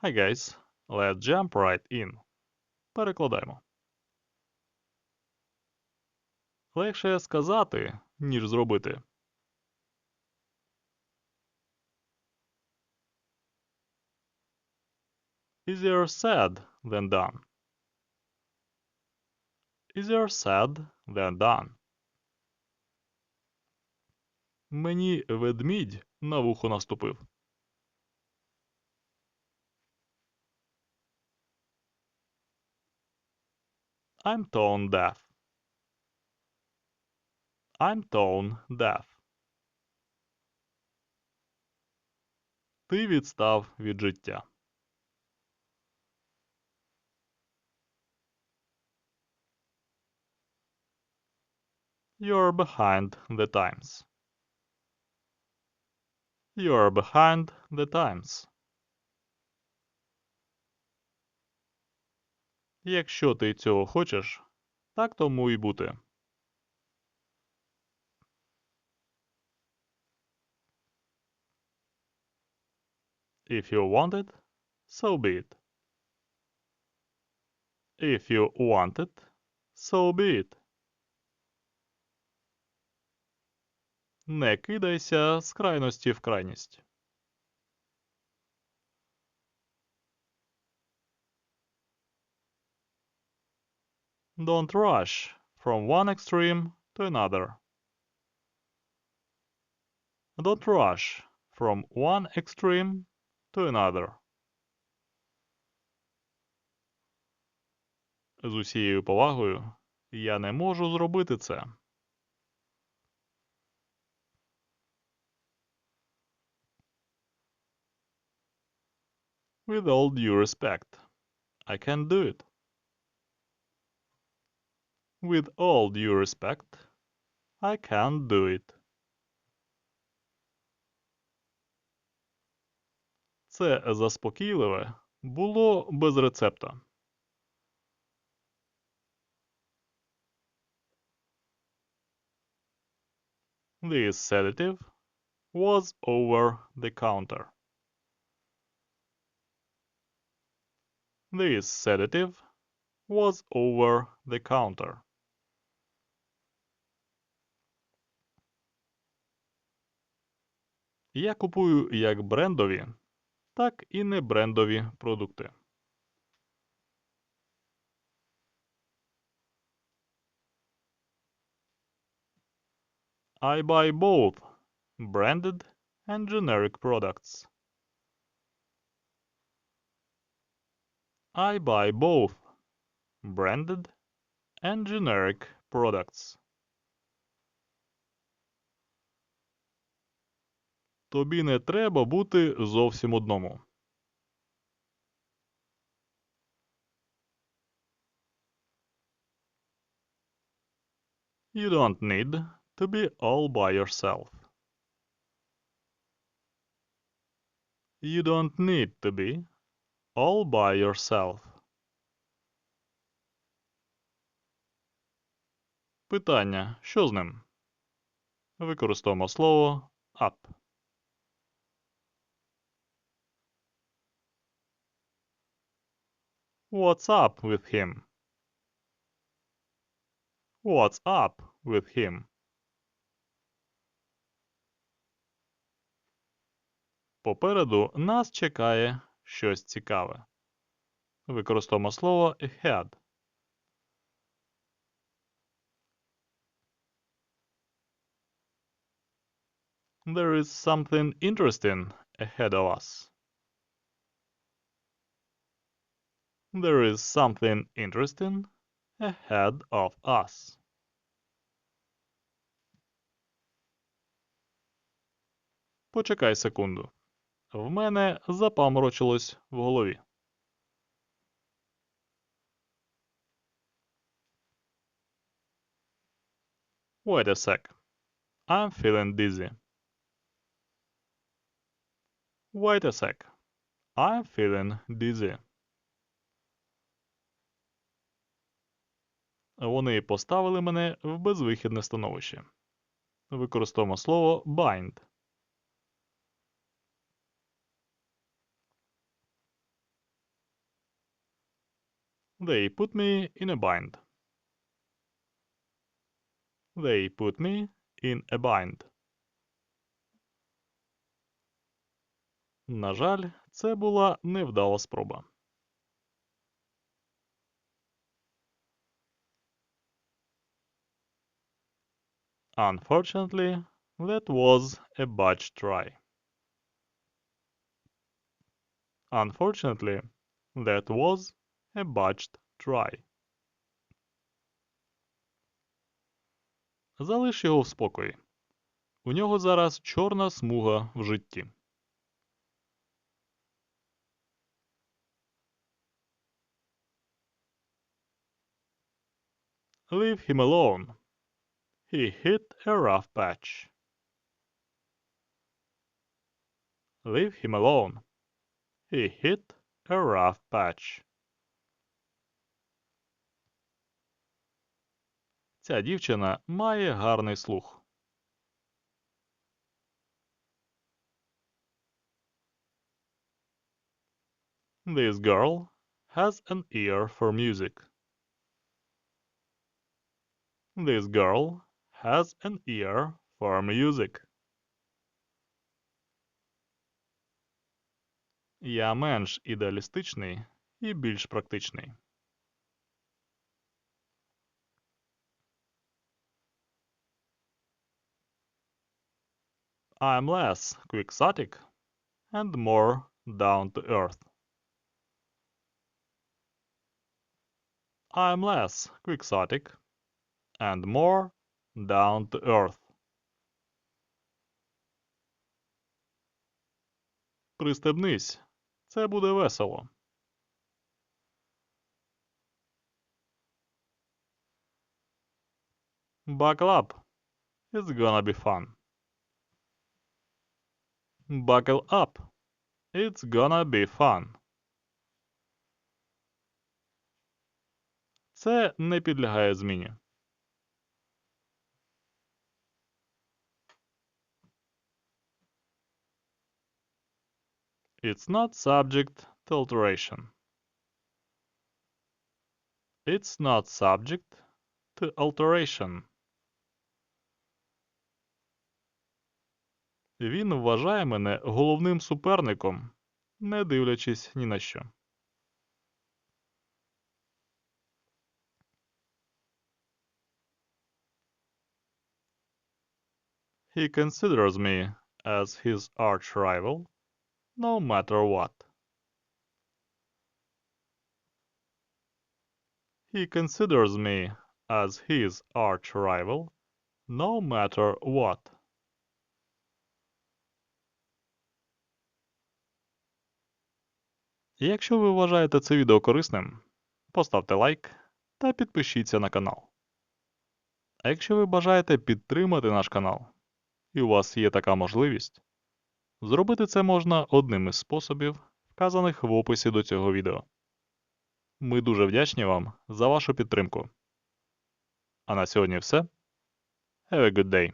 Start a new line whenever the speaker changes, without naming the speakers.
Hi guys, let's jump right in. Перекладаємо. Легше сказати, ніж зробити. Easier said than done. Easier said than done. Мені ведмідь на вухо наступив. I'm tone deaf. I'm tone deaf. Ти відстав від життя. You're behind the times. You're behind the times. Якщо ти цього хочеш, так тому і бути. If you want it, so be it. If you want it, so be it. Не кидайся з крайності в крайність. Don't rush from one extreme to another. Don't rush from one extreme to another. З усією повагою, я не можу зробити це. With all due respect, I can do it. With all due respect, I can do it. Це заспокійливе було без рецепта. This sedative was over the counter. This sedative was over the counter. Я купую як брендові, так і не брендові продукти. I buy both branded and generic products. I buy both branded and generic products. Тобі не треба бути зовсім одному. You don't need to be all by yourself. You don't need to be all by yourself. Питання. Що з ним? Використовуємо слово up. What's up with him? What's up with him? Попереду нас чекає щось цікаве. Використовуємо слово ahead. There is something interesting ahead of us. There is something interesting ahead of us. Почекай секунду. В мене запаморочилось в голові. Wait a sec. I'm feeling dizzy. Wait a sec. I'm feeling dizzy. Вони поставили мене в безвихідне становище. Використовуємо слово bind. They put me in a bind. They put me in a bind. На жаль, це була невдала спроба. Unfortunately, that was a botched try. Unfortunately, that was a botched try. Залиш його в спокої. У нього зараз чорна смуга в житті. Leave him alone. He hit a rough patch. Leave him alone. He hit a rough patch. Ця дівчина має гарний слух. This girl has an ear for music. This girl has an ear for music. Я менш ідеалістичний і більш практичний. I'm less quixotic and more down to earth. I'm less quixotic and more down to earth. Пристебнись. Це буде весело. Buckle up. It's gonna be fun. Buckle up. It's gonna be fun. Це не підлягає зміні. It's not subject to alteration. It's not subject to alteration. Він вважає мене головним суперником, не дивлячись ні на що. He considers me as his arch rival, no matter what. He considers me as his arch rival, no matter what. Якщо ви вважаєте це відео корисним, поставте лайк та підпишіться на канал. А якщо ви бажаєте підтримати наш канал, і у вас є така можливість, зробити це можна одним із способів, вказаних в описі до цього відео. Ми дуже вдячні вам за вашу підтримку. А на сьогодні все. Have a good day.